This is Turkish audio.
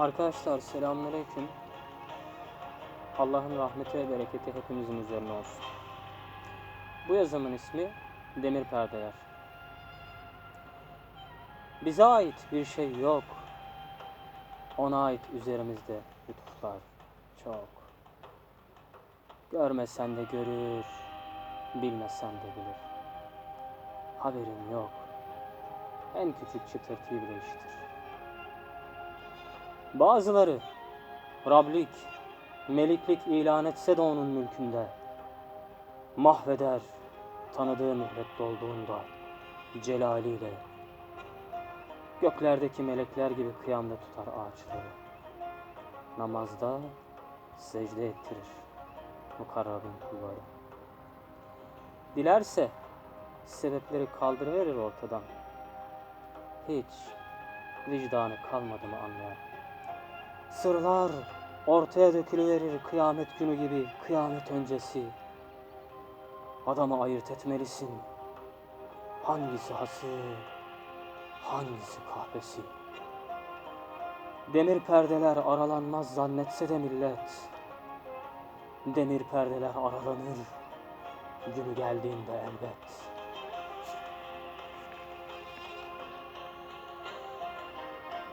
Arkadaşlar selamünaleyküm. Allah'ın rahmeti ve bereketi hepimizin üzerine olsun. Bu yazımın ismi Demir Perdeler. Bize ait bir şey yok. Ona ait üzerimizde lütuflar çok. Görmesen de görür, bilmesen de bilir. Haberin yok. En küçük çıtırtıyı bile işitir. Bazıları Rablik, meliklik ilan etse de onun mülkünde mahveder tanıdığı mühlet dolduğunda celaliyle göklerdeki melekler gibi kıyamda tutar ağaçları namazda secde ettirir mukarrabın kulları. Dilerse sebepleri kaldırıverir ortadan hiç vicdanı kalmadı mı anlayan Sırlar ortaya dökülüverir kıyamet günü gibi kıyamet öncesi. Adamı ayırt etmelisin. Hangisi hası, hangisi kahvesi. Demir perdeler aralanmaz zannetse de millet. Demir perdeler aralanır. Günü geldiğinde elbet.